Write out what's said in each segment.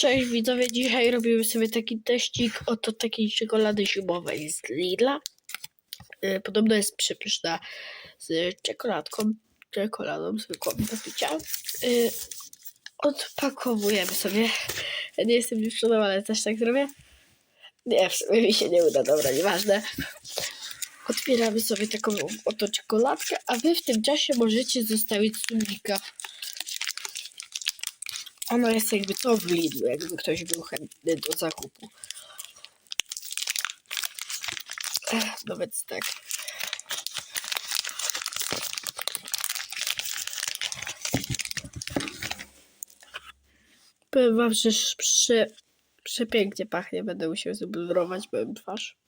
Cześć widzowie, dzisiaj robimy sobie taki teścik oto takiej czekolady zimowej z Lidla. Yy, Podobno jest przepyszna z czekoladką, czekoladą zwykłą do picia. Yy, Odpakowujemy sobie. Ja nie jestem dziewczyną, ale też tak zrobię. Nie, w sumie mi się nie uda, dobra, nieważne. Otwieramy sobie taką oto czekoladkę, a wy w tym czasie możecie zostawić subika. Ono jest jakby to w Lidlu, jakby ktoś był chętny do zakupu. No więc tak. Powiem wam, że prze, przepięknie pachnie. Będę musiał zblurować moją twarz.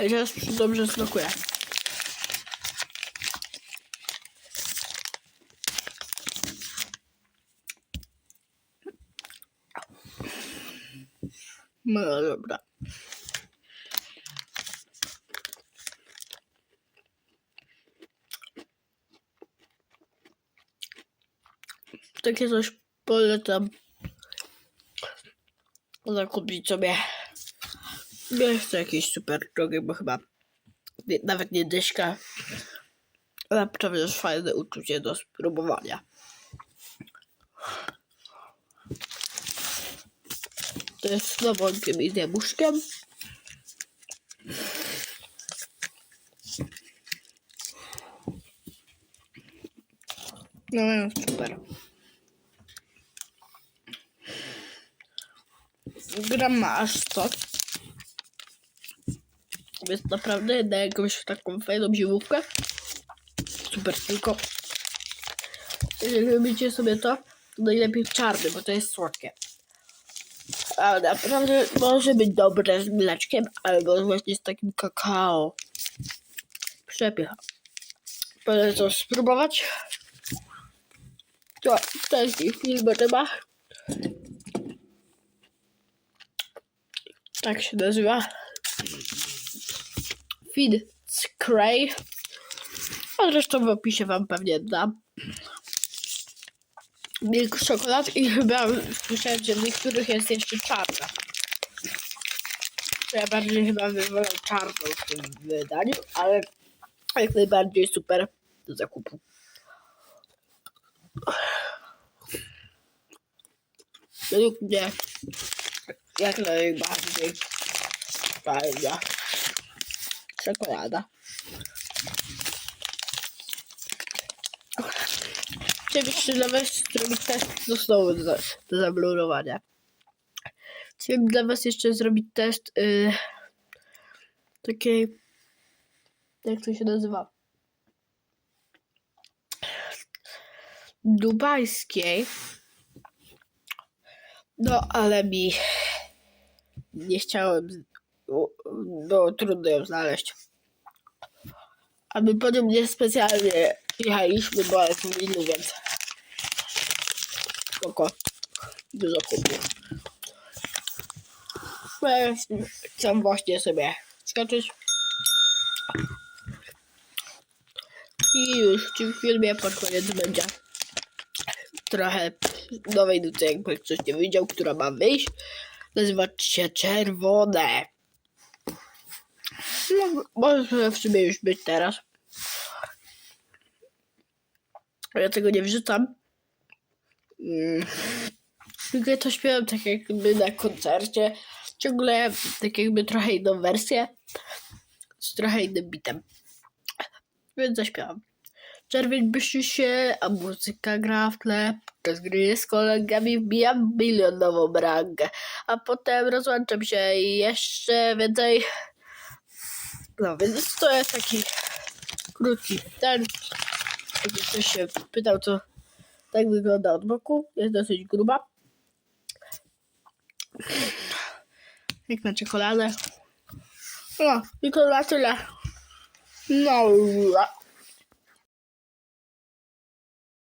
Ale teraz dobrze smakuje. No dobra. Takie coś polecam zakupić sobie. Jest to jakieś super drogie, bo chyba nie, nawet nie dyszka. Ale naprawdę jest fajne uczucie do spróbowania. To jest z nowonkiem i zjabłuszkiem. No, no, super. Gram ma aż 100. Jest naprawdę na jakąś taką fajną zimówkę. Super, tylko jeżeli lubicie sobie to, to najlepiej czarny, bo to jest słodkie. A naprawdę może być dobre z mleczkiem albo właśnie z takim kakao. Przepycha. Polecam spróbować. To taki film chyba. Tak się nazywa. Feed Cray. A zresztą w opisie wam pewnie dam. Milk czekolad i chyba słyszałem, że w niektórych jest jeszcze czarna. Ja bardziej chyba wolę czarną w tym wydaniu, ale jak najbardziej super do zakupu. Według mnie jak najbardziej fajna czekolada. Jeszcze dla was zrobić test zostało do, do zablurowania. Chciałem dla was jeszcze zrobić test yy, takiej jak to się nazywa? Dubajskiej. No, ale mi nie chciałem. Było trudno ją znaleźć. A my po nie specjalnie jechaliśmy, bo w Lidlu, więc spoko. Do zakupu. No, Chcę właśnie sobie skoczyć. I już w tym filmie pod koniec będzie trochę nowej nuty, jakby ktoś nie wiedział, która ma wyjść. Nazywa się Czerwone. No, może w sumie już być teraz. Ja tego nie wrzucam. Mm. Tylko to śpiewam tak jakby na koncercie. Ciągle tak jakby trochę inną wersję. Z trochę innym bitem. Więc zaśpiewam. Czerwień błyszczy się, a muzyka gra w tle. Z gry z kolegami wbijam milionową rangę. A potem rozłączam się i jeszcze więcej. No więc to jest taki krótki ten. Jakby ktoś się pytał, co tak wygląda od boku. Jest dosyć gruba. Jak na czekoladę. No i to na tyle. No.